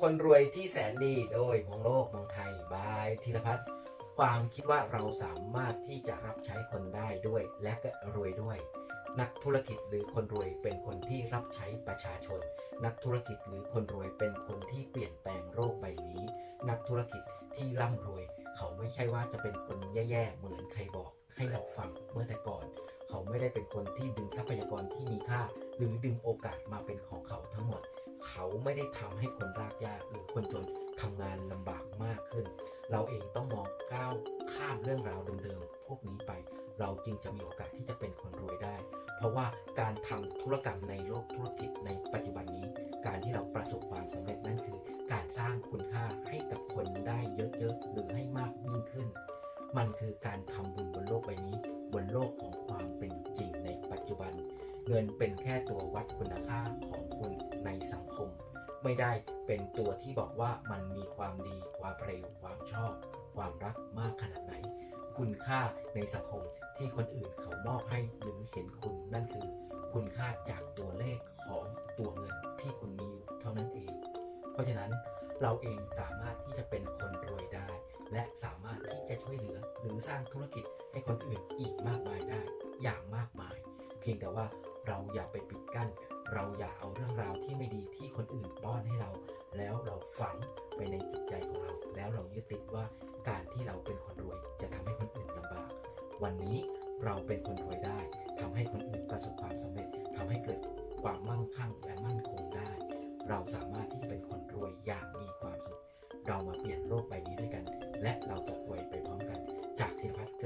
คนรวยที่แสนดีโดยมองโลกมองไทยบายธีรพัฒน์ความคิดว่าเราสามารถที่จะรับใช้คนได้ด้วย และก็รวยด้วย นักธุรกิจหรือคนรวยเป็นคนที่รับใช้ประชาชน นักธุรกิจหรือคนรวยเป็นคนที่เปลี่ยนแปลงโลกใบนี้ นักธุรกิจที่ร่ำรวย เขาไม่ใช่ว่าจะเป็นคนแย่ๆเหมือนใครบอก ให้เราฟังเมื่อแต่ก่อน เขาไม่ได้เป็นคนที่ดึงทรัพยากรที่มีค่า หรือดึงโอกาสมาเป็นของเขาทั้งหมด เขาไม่ได้ทำให้คนรากหญ้าหรือคนจนทำงานลำบากมากขึ้น เราเองต้องมองก้าวข้ามเรื่องราวเดิมๆพวกนี้ไป เราจึงจะมีโอกาสที่จะเป็นคนรวยได้ เพราะว่าการทำธุรกรรมในโลกธุรกิจในปัจจุบันนี้ การที่เราประสบความสำเร็จนั่นคือ การสร้างคุณค่าให้กับคนได้เยอะๆหรือให้มากยิ่งขึ้น มันคือการทำบุญบนโลกใบนี้ บนโลกของความเป็นจริงในปัจจุบัน เงินเป็นแค่ตัววัดคุณค่าของ ไม่ได้เป็นตัวที่บอกว่ามันมีความดีความเร็วความชอบ ความรักมากขนาดไหน คุณค่าในสังคมที่คนอื่นเขามอบให้หรือเห็นคุณนั่นคือ คุณค่าจากตัวเลขของตัวเงินที่คุณมีอยู่เท่านั้นเอง เพราะฉะนั้นเราเองสามารถที่จะเป็นคนรวยได้ และสามารถที่จะช่วยเหลือหรือสร้างธุรกิจให้คนอื่นอีกมากมายได้อย่างมากมาย เพียงแต่ว่า เราอย่าไปปิดกั้น เราอย่าเอาเรื่องราวที่ไม่ดีที่คนอื่นป้อนให้เรา แล้วเราฝังไปในจิตใจของเรา แล้วเรายึดติดว่าการที่เราเป็นคนรวยจะทำให้คนอื่นลำบาก วันนี้เราเป็นคนรวยได้ทำให้คนอื่นประสบความสำเร็จทำให้เกิดความมั่งคั่งและมั่นคงได้ เราสามารถที่จะเป็นคนรวยอย่างมีความสุข เรามาเปลี่ยนโลกใบนี้ด้วยกัน และเราจะรวยไปพร้อมกัน จากธีรพัฒน์เกิด